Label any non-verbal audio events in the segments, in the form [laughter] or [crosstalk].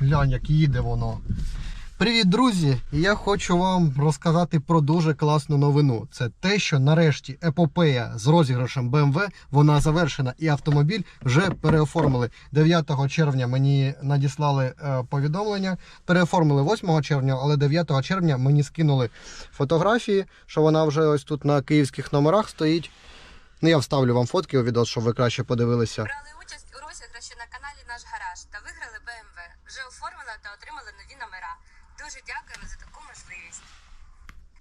Глянь, як їде воно. Привіт, друзі! Я хочу вам розказати про дуже класну новину. Це те, що нарешті епопея з розіграшем BMW вона завершена, і автомобіль вже переоформили. 9 червня мені надіслали е, повідомлення. Переоформили 8 червня, але 9 червня мені скинули фотографії, що вона вже ось тут на київських номерах стоїть. Ну, я вставлю вам фотки у відео, щоб ви краще подивилися. Розіграші на каналі Наш Гараж та виграли BMW. Вже оформили та отримали нові номера. Дуже дякуємо за таку можливість.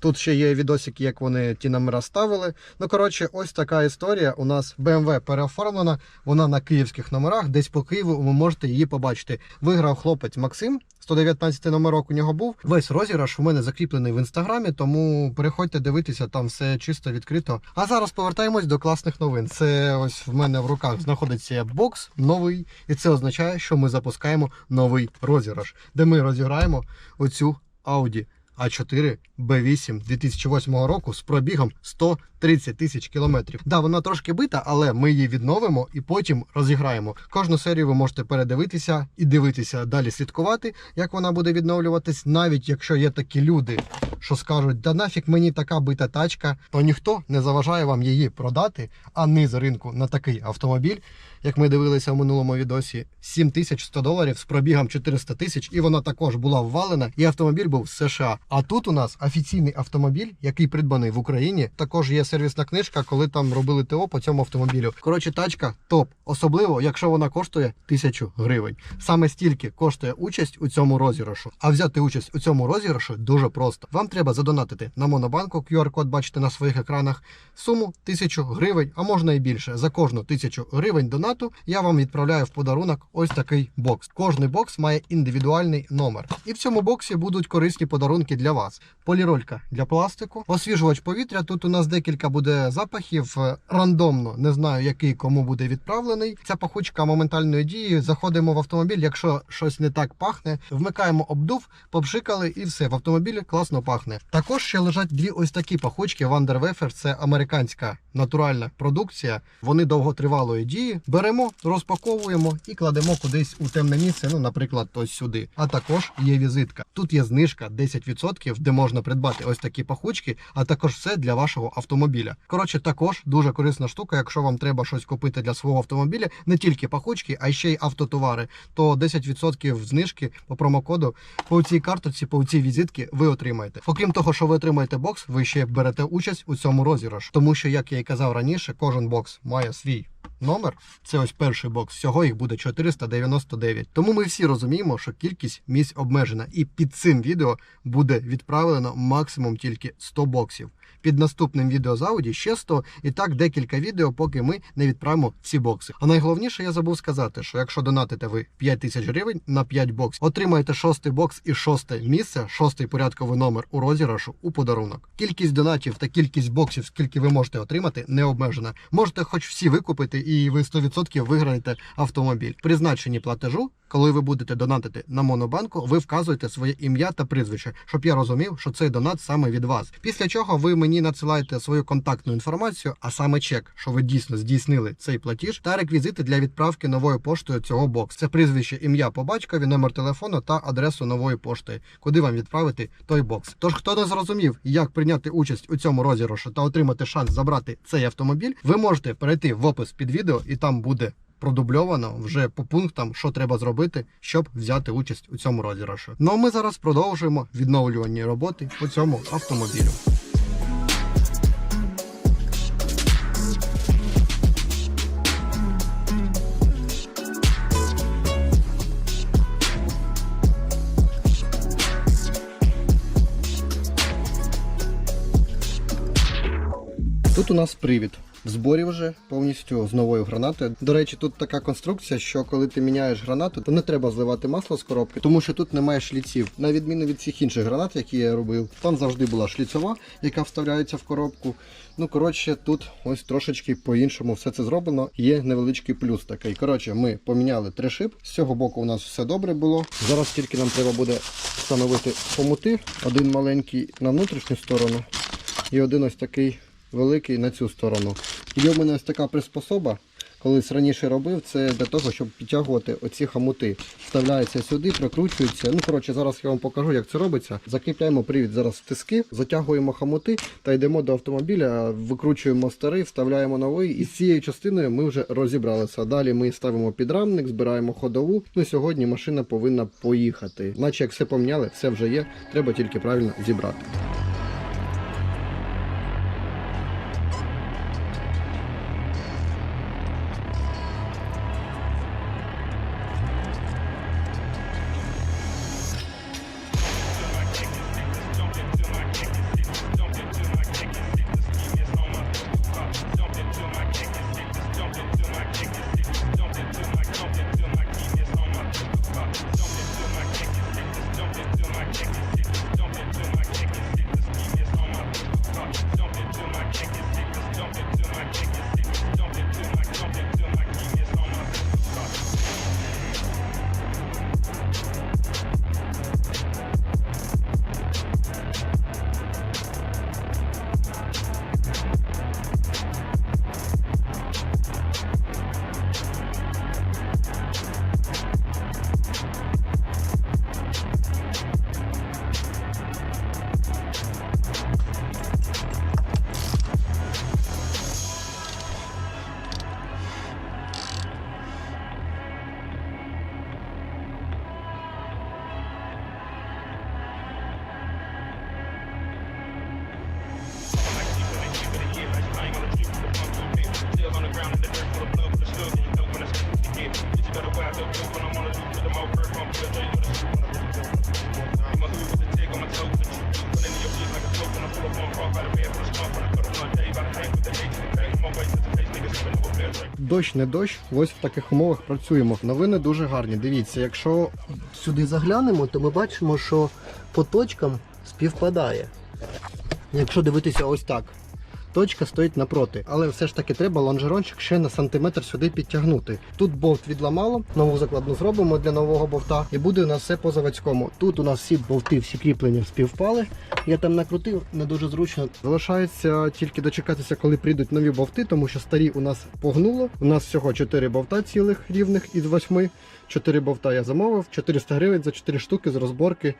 Тут ще є відосики, як вони ті номера ставили. Ну, коротше, ось така історія. У нас BMW переоформлена, вона на київських номерах, десь по Києву ви можете її побачити. Виграв хлопець Максим, 119 номерок у нього був. Весь розіграш у мене закріплений в інстаграмі, тому переходьте дивитися, там все чисто відкрито. А зараз повертаємось до класних новин. Це ось в мене в руках знаходиться бокс новий, і це означає, що ми запускаємо новий розіграш, де ми розіграємо оцю Audi А4 Б8 2008 року з пробігом 130 тисяч кілометрів. Да, вона трошки бита, але ми її відновимо і потім розіграємо. Кожну серію ви можете передивитися і дивитися далі слідкувати, як вона буде відновлюватись, навіть якщо є такі люди, що скажуть, да нафіг мені така бита тачка, то ніхто не заважає вам її продати, а низ ринку на такий автомобіль, як ми дивилися в минулому відосі, 7100 доларів з пробігом 400 тисяч, і вона також була ввалена, і автомобіль був з США. А тут у нас офіційний автомобіль, який придбаний в Україні. Також є сервісна книжка, коли там робили ТО по цьому автомобілю. Коротше, тачка топ, особливо якщо вона коштує тисячу гривень. Саме стільки коштує участь у цьому розіграшу. А взяти участь у цьому розіграшу дуже просто. Вам треба задонатити на монобанку. QR-код бачите на своїх екранах. Суму тисячу гривень, а можна і більше. За кожну тисячу гривень донату я вам відправляю в подарунок ось такий бокс. Кожний бокс має індивідуальний номер. І в цьому боксі будуть корисні подарунки для вас. Поліролька для пластику, освіжувач повітря. Тут у нас декілька буде запахів е, рандомно. Не знаю, який кому буде відправлений. Ця пахучка моментальної дії. Заходимо в автомобіль. Якщо щось не так пахне, вмикаємо обдув, попшикали і все. В автомобілі класно пахне. Також ще лежать дві ось такі пахучки. Вандервефер це американська натуральна продукція. Вони довготривалої дії. Беремо, розпаковуємо і кладемо кудись у темне місце. Ну, наприклад, ось сюди. А також є візитка. Тут є знижка 10%, де можна придбати ось такі пахучки, а також все для вашого автомобіля. Коротше, також дуже корисна штука, якщо вам треба щось купити для свого автомобіля, не тільки пахучки, а ще й автотовари, то 10% знижки по промокоду по цій карточці, по цій візитці ви отримаєте. Окрім того, що ви отримаєте бокс, ви ще берете участь у цьому розіграші. Тому що, як я і казав раніше, кожен бокс має свій номер. Це ось перший бокс. Всього їх буде 499. Тому ми всі розуміємо, що кількість місць обмежена, і під цим відео буде відправлено максимум тільки 100 боксів. Під наступним відео з Audi ще 100, і так декілька відео, поки ми не відправимо всі бокси. А найголовніше я забув сказати, що якщо донатите ви 5 тисяч гривень на 5 боксів, отримаєте шостий бокс і шосте місце, шостий порядковий номер у розіграшу у подарунок. Кількість донатів та кількість боксів, скільки ви можете отримати, не обмежена. Можете хоч всі викупити, і ви 100% виграєте автомобіль. При значенні платежу, коли ви будете донатити на монобанку, ви вказуєте своє ім'я та прізвище, щоб я розумів, що цей донат саме від вас. Після чого ви мені надсилаєте свою контактну інформацію, а саме чек, що ви дійсно здійснили цей платіж, та реквізити для відправки новою поштою цього боксу. Це прізвище, ім'я по батькові, номер телефону та адресу нової пошти, куди вам відправити той бокс. Тож, хто не зрозумів, як прийняти участь у цьому розіграшу та отримати шанс забрати цей автомобіль, ви можете перейти в опис під відео, і там буде продубльовано вже по пунктам, що треба зробити, щоб взяти участь у цьому розіграшу. Ну а ми зараз продовжуємо відновлювані роботи по цьому автомобілю. Тут у нас привід. В зборі вже повністю з новою гранатою. До речі, тут така конструкція, що коли ти міняєш гранату, то не треба зливати масло з коробки, тому що тут немає шліців. На відміну від всіх інших гранат, які я робив, там завжди була шліцова, яка вставляється в коробку. Ну, коротше, тут ось трошечки по-іншому все це зроблено. Є невеличкий плюс такий. Коротше, ми поміняли три шип. З цього боку у нас все добре було. Зараз тільки нам треба буде встановити хомути. Один маленький на внутрішню сторону і один ось такий великий на цю сторону. Є в мене ось така приспособа. колись раніше робив, це для того, щоб підтягувати оці хамути. Вставляється сюди, прикручується. Ну, коротше, зараз я вам покажу, як це робиться. Закріпляємо привід зараз в тиски, затягуємо хамути та йдемо до автомобіля, викручуємо старий, вставляємо новий. І з цією частиною ми вже розібралися. Далі ми ставимо підрамник, збираємо ходову. Ну, сьогодні машина повинна поїхати. Наче як все поміняли, все вже є, треба тільки правильно зібрати. Дощ не дощ, ось в таких умовах працюємо. Новини дуже гарні. Дивіться, якщо сюди заглянемо, то ми бачимо, що по точкам співпадає. Якщо дивитися ось так. Точка стоїть напроти, але все ж таки треба лонжерончик ще на сантиметр сюди підтягнути. Тут болт відламало, нову закладну зробимо для нового болта, і буде у нас все по заводському. Тут у нас всі болти, всі кріплення співпали. Я там накрутив, не дуже зручно. Залишається тільки дочекатися, коли прийдуть нові болти, тому що старі у нас погнуло. У нас всього 4 болта цілих рівних із 8. 4 болта я замовив, 400 гривень за 4 штуки з розборки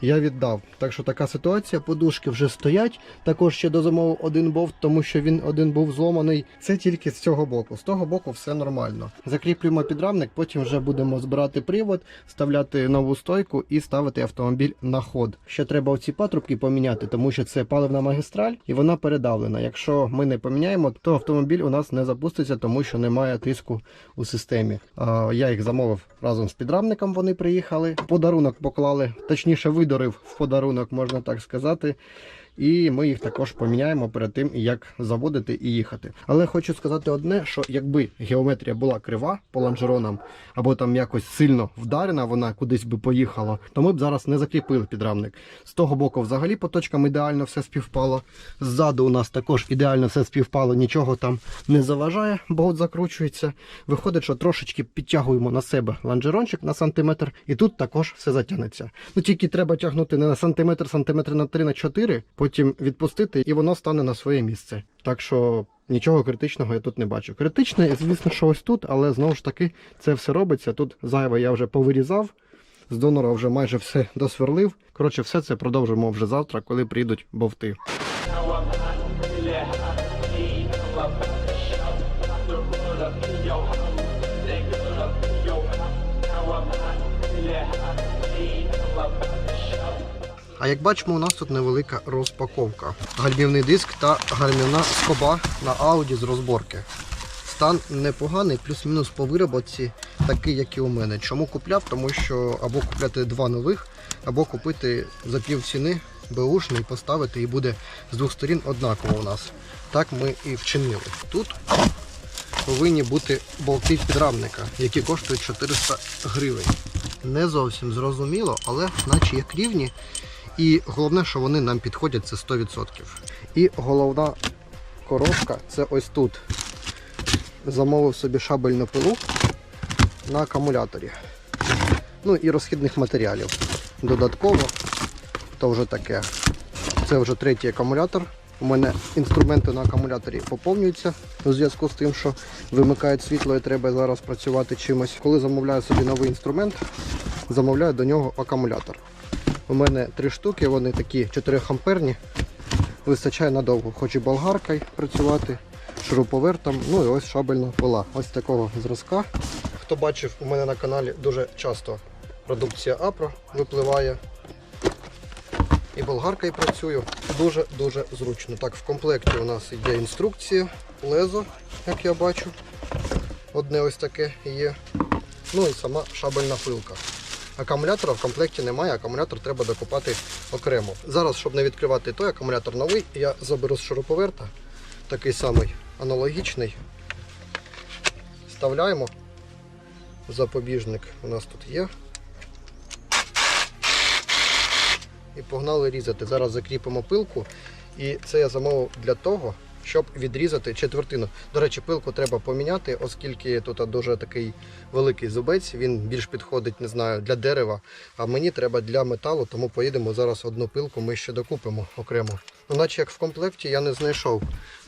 я віддав. Так що така ситуація. Подушки вже стоять. Також ще дозамовив один болт, тому що він один був зломаний. Це тільки з цього боку. З того боку все нормально. Закріплюємо підрамник, потім вже будемо збирати привод, вставляти нову стойку і ставити автомобіль на ход. Ще треба оці патрубки поміняти, тому що це паливна магістраль і вона передавлена. Якщо ми не поміняємо, то автомобіль у нас не запуститься, тому що немає тиску у системі. Я їх замовив разом з підрамником. Вони приїхали. Подарунок поклали, точніше, видорив в подарунок, можна так сказати. І ми їх також поміняємо перед тим, як заводити і їхати. Але хочу сказати одне: що якби геометрія була крива по лонжеронам, або там якось сильно вдарена, вона кудись би поїхала, то ми б зараз не закріпили підрамник. З того боку, взагалі, по точкам ідеально все співпало. Ззаду у нас також ідеально все співпало, нічого там не заважає, болт закручується. Виходить, що трошечки підтягуємо на себе лонжерончик на сантиметр, і тут також все затягнеться. Ну тільки треба тягнути не на сантиметр, сантиметр на 3 на 4, потім відпустити, і воно стане на своє місце. Так що нічого критичного я тут не бачу. Критичне, звісно, що ось тут, але знову ж таки це все робиться. Тут зайве я вже повирізав. З донора вже майже все досверлив. Коротше, все це продовжимо вже завтра, коли прийдуть бовти. А як бачимо, у нас тут невелика розпаковка. Гальмівний диск та гальмівна скоба на Audi з розборки. Стан непоганий, плюс-мінус по вироботці, такий, як і у мене. Чому купляв? Тому що або купляти два нових, або купити за пів ціни беушний, поставити і буде з двох сторін однаково у нас. Так ми і вчинили. Тут повинні бути болти підрамника, які коштують 400 гривень. Не зовсім зрозуміло, але наче як рівні. І головне, що вони нам підходять, це 100%. І головна коробка це ось тут. Замовив собі шабельну пилу на акумуляторі. Ну і розхідних матеріалів. Додатково, то вже таке. Це вже третій акумулятор У мене інструменти на акумуляторі поповнюються у зв'язку з тим, що вимикають світло і треба зараз працювати чимось. Коли замовляю собі новий інструмент, замовляю до нього акумулятор. У мене три штуки, вони такі 4 амперні. Вистачає надовго. Хоч і болгаркою працювати, шуруповертом, ну і ось шабельна пила. Ось такого зразка. Хто бачив у мене на каналі дуже часто продукція Апро випливає. І болгаркою працюю. Дуже-дуже зручно. Так, в комплекті у нас є інструкція, лезо, як я бачу. Одне ось таке є. Ну і сама шабельна пилка. Акумулятора в комплекті немає, акумулятор треба докупати окремо. Зараз, щоб не відкривати той акумулятор новий, я заберу з шуруповерта, такий самий аналогічний. Вставляємо. Запобіжник у нас тут є. І погнали різати. Зараз закріпимо пилку. І це я замовив для того, щоб відрізати четвертину. До речі, пилку треба поміняти, оскільки тут дуже такий великий зубець, він більш підходить, не знаю, для дерева. А мені треба для металу, тому поїдемо зараз одну пилку, ми ще докупимо окремо. Ну, наче як в комплекті я не знайшов.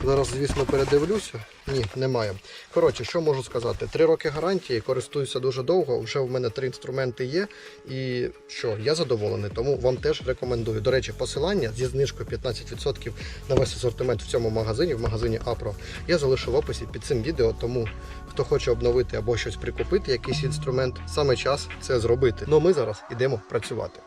Зараз, звісно, передивлюся. Ні, немає. Коротше, що можу сказати? Три роки гарантії, користуюся дуже довго. Вже в мене три інструменти є. І що, я задоволений, тому вам теж рекомендую. До речі, посилання зі знижкою 15% на весь асортимент в цьому магазині, в магазині Апро, я залишу в описі під цим відео. Тому хто хоче обновити або щось прикупити, якийсь інструмент, саме час це зробити. Ну ми зараз йдемо працювати.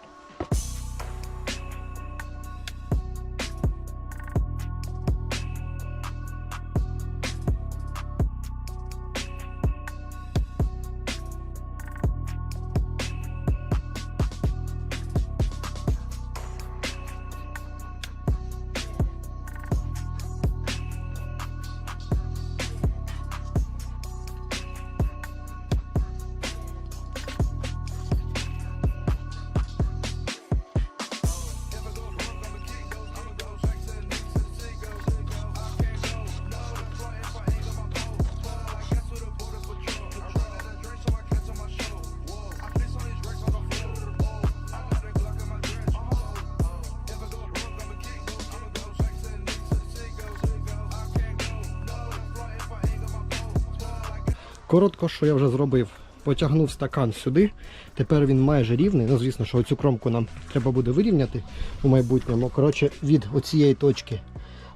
Коротко, що я вже зробив. Потягнув стакан сюди. Тепер він майже рівний. Ну, звісно, що оцю кромку нам треба буде вирівняти у майбутньому. Коротше, від оцієї точки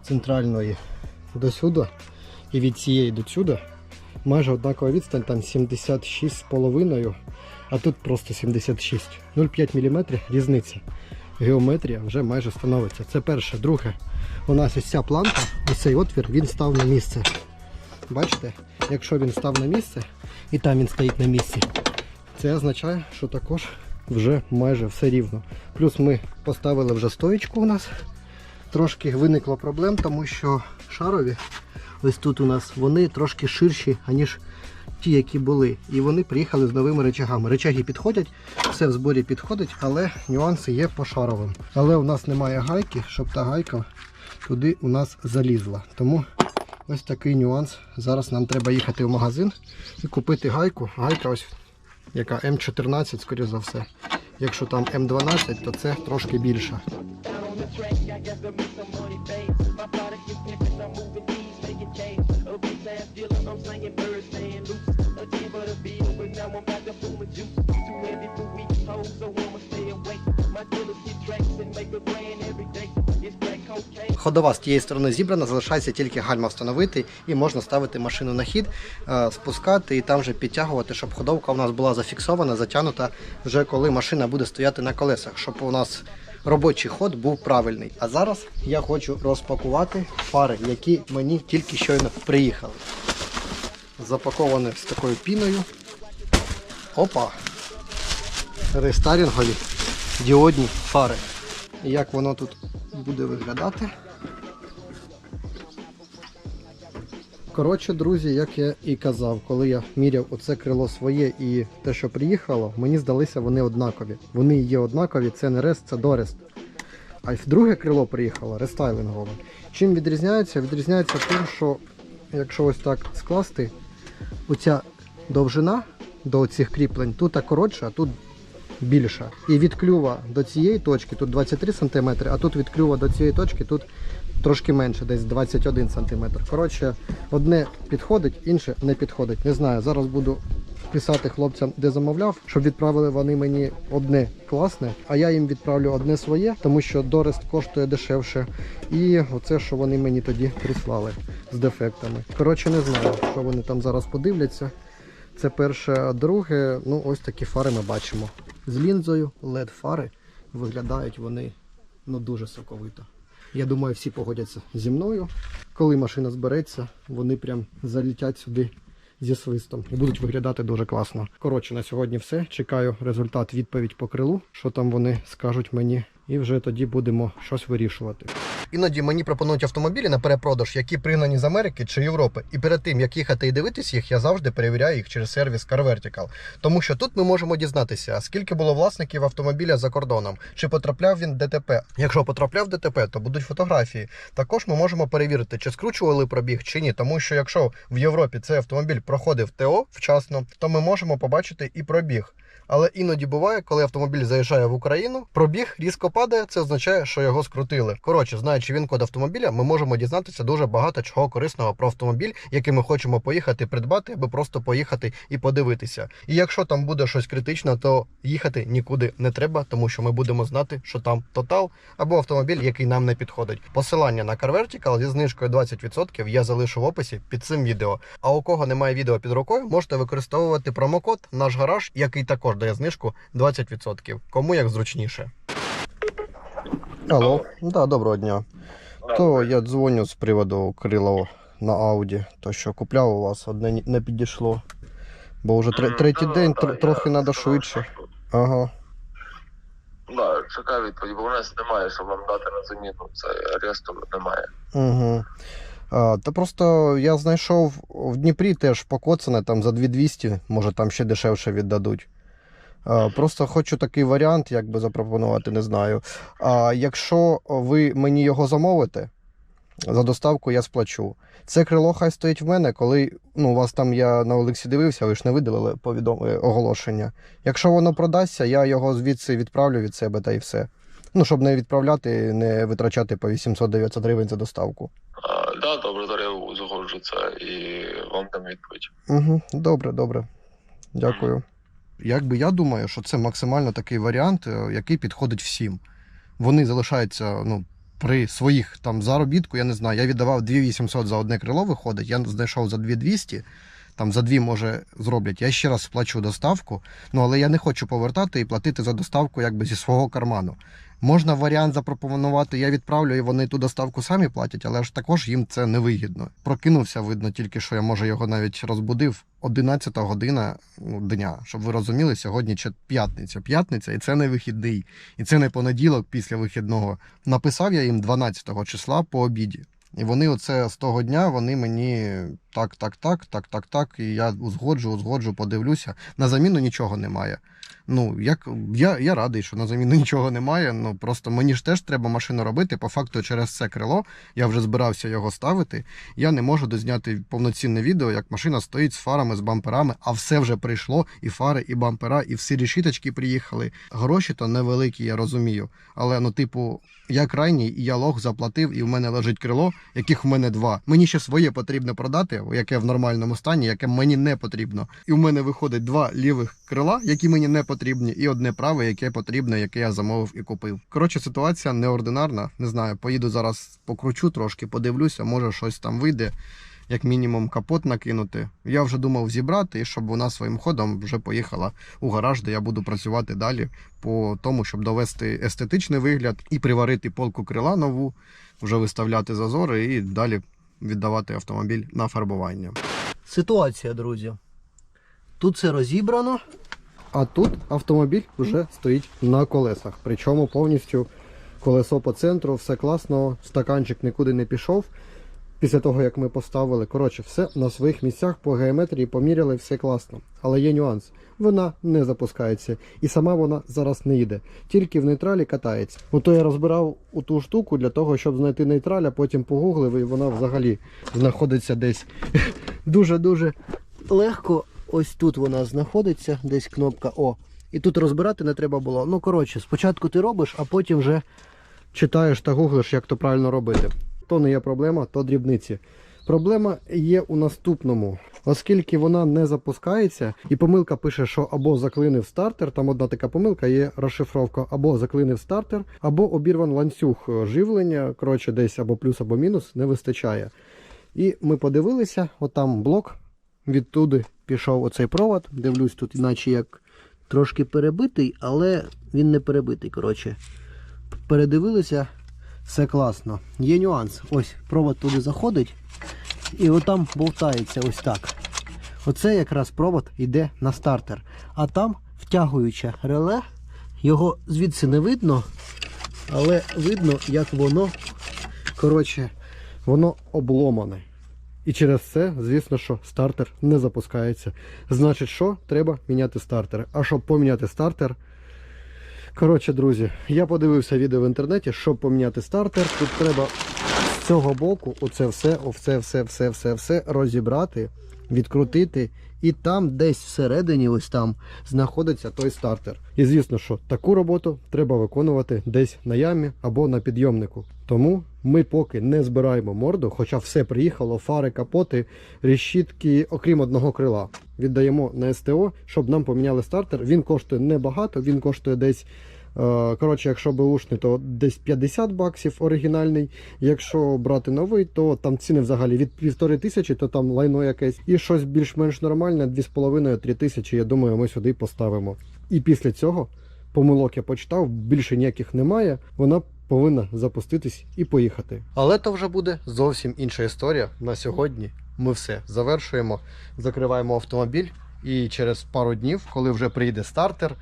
центральної до сюди і від цієї до сюди майже однакова відстань, там 76,5, а тут просто 76. 0,5 мм різниця. Геометрія вже майже становиться. Це перше. Друге, у нас ось ця планка, ось цей отвір, він став на місце. Бачите, якщо він став на місце і там він стоїть на місці, це означає, що також вже майже все рівно. Плюс ми поставили вже стоїчку у нас. Трошки виникло проблем, тому що шарові, ось тут у нас, вони трошки ширші, аніж ті, які були. І вони приїхали з новими речагами. Речаги підходять, все в зборі підходить, але нюанси є по шаровим. Але у нас немає гайки, щоб та гайка туди у нас залізла. Тому Ось такий нюанс. Зараз нам треба їхати в магазин і купити гайку. Гайка ось яка М14, скоріш за все. Якщо там М12, то це трошки більше. Ходова з тієї сторони зібрана, залишається тільки гальма встановити і можна ставити машину на хід, е, спускати і там вже підтягувати, щоб ходовка у нас була зафіксована, затягнута вже коли машина буде стояти на колесах, щоб у нас робочий ход був правильний. А зараз я хочу розпакувати фари, які мені тільки щойно приїхали. Запаковані з такою піною. Опа! Рестайлінгові діодні фари. Як воно тут буде виглядати? Коротше, друзі, як я і казав, коли я міряв оце крило своє і те, що приїхало, мені здалися вони однакові. Вони є однакові, це не рест, це дорест. А й друге крило приїхало рестайлингове. Чим відрізняється? Відрізняється тим, що якщо ось так скласти, оця довжина до цих кріплень тут коротша, а тут більша. І від клюва до цієї точки тут 23 см, а тут від клюва до цієї точки тут трошки менше, десь 21 см. Коротше, одне підходить, інше не підходить. Не знаю. Зараз буду писати хлопцям, де замовляв, щоб відправили вони мені одне класне, а я їм відправлю одне своє, тому що Дорест коштує дешевше. І оце, що вони мені тоді прислали з дефектами. Коротше, не знаю, що вони там зараз подивляться. Це перше, а друге, ну ось такі фари ми бачимо. З лінзою led фари виглядають вони ну дуже соковито. Я думаю, всі погодяться зі мною. Коли машина збереться, вони прям залітять сюди зі свистом і будуть виглядати дуже класно. Коротше, на сьогодні все. Чекаю результат відповідь по крилу, що там вони скажуть мені, і вже тоді будемо щось вирішувати. Іноді мені пропонують автомобілі на перепродаж, які пригнані з Америки чи Європи. І перед тим як їхати і дивитись їх, я завжди перевіряю їх через сервіс Car Vertical. Тому що тут ми можемо дізнатися, скільки було власників автомобіля за кордоном, чи потрапляв він в ДТП. Якщо потрапляв в ДТП, то будуть фотографії. Також ми можемо перевірити, чи скручували пробіг чи ні. Тому що якщо в Європі цей автомобіль проходив ТО вчасно, то ми можемо побачити і пробіг. Але іноді буває, коли автомобіль заїжджає в Україну, пробіг різко падає, це означає, що його скрутили. Коротше, знаючи він код автомобіля, ми можемо дізнатися дуже багато чого корисного про автомобіль, який ми хочемо поїхати придбати, або просто поїхати і подивитися. І якщо там буде щось критичне, то їхати нікуди не треба, тому що ми будемо знати, що там тотал або автомобіль, який нам не підходить. Посилання на Car Vertical зі знижкою 20% я залишу в описі під цим відео. А у кого немає відео під рукою, можете використовувати промокод наш гараж, який також дає знижку 20%. Кому як зручніше. Алло, да, доброго дня. То я дзвоню з приводу крила на Ауді. То що купляв у вас, одне не підійшло. Бо вже тре- третій день тр- трохи треба швидше. Ага. Да, чекай відповідь, бо у нас немає, щоб вам дати на заміну. Це аресту немає. Угу. А, та просто я знайшов в Дніпрі теж покоцане там за 2200, може там ще дешевше віддадуть. А, просто хочу такий варіант, як би запропонувати, не знаю. А якщо ви мені його замовите, за доставку я сплачу. Це крило хай стоїть в мене, коли ну, у вас там я на Олексі дивився, ви ж не видалили повідом... е, оголошення. Якщо воно продасться, я його звідси відправлю від себе та і все. Ну, щоб не відправляти, не витрачати по 800-900 гривень за доставку. А, да, добре, зараз я узгоджу це і вам дам відповідь. Угу, добре, добре. Дякую. Якби я думаю, що це максимально такий варіант, е, який підходить всім. Вони залишаються ну, при своїх там заробітку, я не знаю. Я віддавав 2800 за одне крило, виходить, я знайшов за 2200, там за дві, може, зроблять. Я ще раз сплачу доставку, ну але я не хочу повертати і платити за доставку якби зі свого карману. Можна варіант запропонувати, я відправлю, і вони ту доставку самі платять, але ж також їм це невигідно. Прокинувся, видно, тільки що я може його навіть розбудив 11 година ну, дня. Щоб ви розуміли, сьогодні чет- п'ятниця. П'ятниця, і це не вихідний, і це не понеділок після вихідного. Написав я їм 12 числа по обіді. І вони оце з того дня вони мені так, так, так, так, так, так. І я узгоджу, узгоджу, подивлюся. На заміну нічого немає. Ну, як я, я радий, що на заміну [laughs] нічого немає. Ну просто мені ж теж треба машину робити. По факту, через це крило я вже збирався його ставити. Я не можу дозняти повноцінне відео, як машина стоїть з фарами, з бамперами, а все вже прийшло, і фари, і бампера, і всі решіточки приїхали. Гроші то невеликі, я розумію. Але ну, типу, я крайній, і я лох заплатив, і в мене лежить крило, яких в мене два. Мені ще своє потрібно продати, яке в нормальному стані, яке мені не потрібно. І в мене виходить два лівих крила, які мені не потрібні, і одне праве, яке потрібне, яке я замовив і купив. Коротше, ситуація неординарна. Не знаю, поїду зараз покручу трошки, подивлюся, може щось там вийде. Як мінімум капот накинути. Я вже думав зібрати, щоб вона своїм ходом вже поїхала у гараж, де я буду працювати далі по тому, щоб довести естетичний вигляд і приварити полку крила нову, вже виставляти зазори і далі віддавати автомобіль на фарбування. Ситуація, друзі. Тут все розібрано. А тут автомобіль вже стоїть на колесах. Причому повністю колесо по центру, все класно, стаканчик нікуди не пішов. Після того, як ми поставили, коротше, все на своїх місцях по геометрії поміряли, все класно. Але є нюанс. Вона не запускається. І сама вона зараз не їде. Тільки в нейтралі катається. Ото я розбирав у ту штуку для того, щоб знайти нейтраль, а потім погуглив, і вона взагалі знаходиться десь [laughs] дуже-дуже Легко, ось тут вона знаходиться, десь кнопка О. І тут розбирати не треба було. Ну, коротше, спочатку ти робиш, а потім вже читаєш та гуглиш, як то правильно робити. то не є проблема, то дрібниці. Проблема є у наступному, оскільки вона не запускається, і помилка пише, що або заклинив стартер, там одна така помилка є розшифровка, або заклинив стартер, або обірван ланцюг е, живлення. Коротше, десь або плюс, або мінус не вистачає. І ми подивилися, отам блок, відтуди пішов оцей провод. Дивлюсь, тут іначе як трошки перебитий, але він не перебитий. Коротше, передивилися, все класно. Є нюанс. Ось провод туди заходить, і отам болтається ось так. Оце якраз провод йде на стартер. А там втягуюче реле, його звідси не видно, але видно, як воно. Коротше, воно обломане. І через це, звісно, що стартер не запускається. Значить, що? Треба міняти стартер. А щоб поміняти стартер. Коротше, друзі, я подивився відео в інтернеті, щоб поміняти стартер. Тут треба з цього боку оце все, оце все, все, все, все розібрати, відкрутити. І там десь всередині, ось там, знаходиться той стартер. І звісно, що таку роботу треба виконувати десь на ямі або на підйомнику. Тому ми поки не збираємо морду, хоча все приїхало, фари, капоти, решітки, окрім одного крила. Віддаємо на СТО, щоб нам поміняли стартер. Він коштує небагато, він коштує десь. е, Коротше, якщо беушний, то десь 50 баксів оригінальний. Якщо брати новий, то там ціни взагалі від півтори тисячі, то там лайно якесь. І щось більш-менш нормальне, 2,5-3 тисячі, я думаю, ми сюди поставимо. І після цього помилок я почитав, більше ніяких немає. Вона повинна запуститись і поїхати. Але то вже буде зовсім інша історія. На сьогодні ми все завершуємо, закриваємо автомобіль, і через пару днів, коли вже прийде стартер,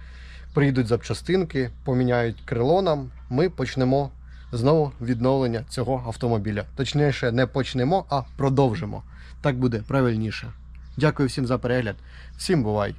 прийдуть запчастинки, поміняють крило нам, ми почнемо знову відновлення цього автомобіля. Точніше, не почнемо, а продовжимо. Так буде правильніше. Дякую всім за перегляд. Всім бувай!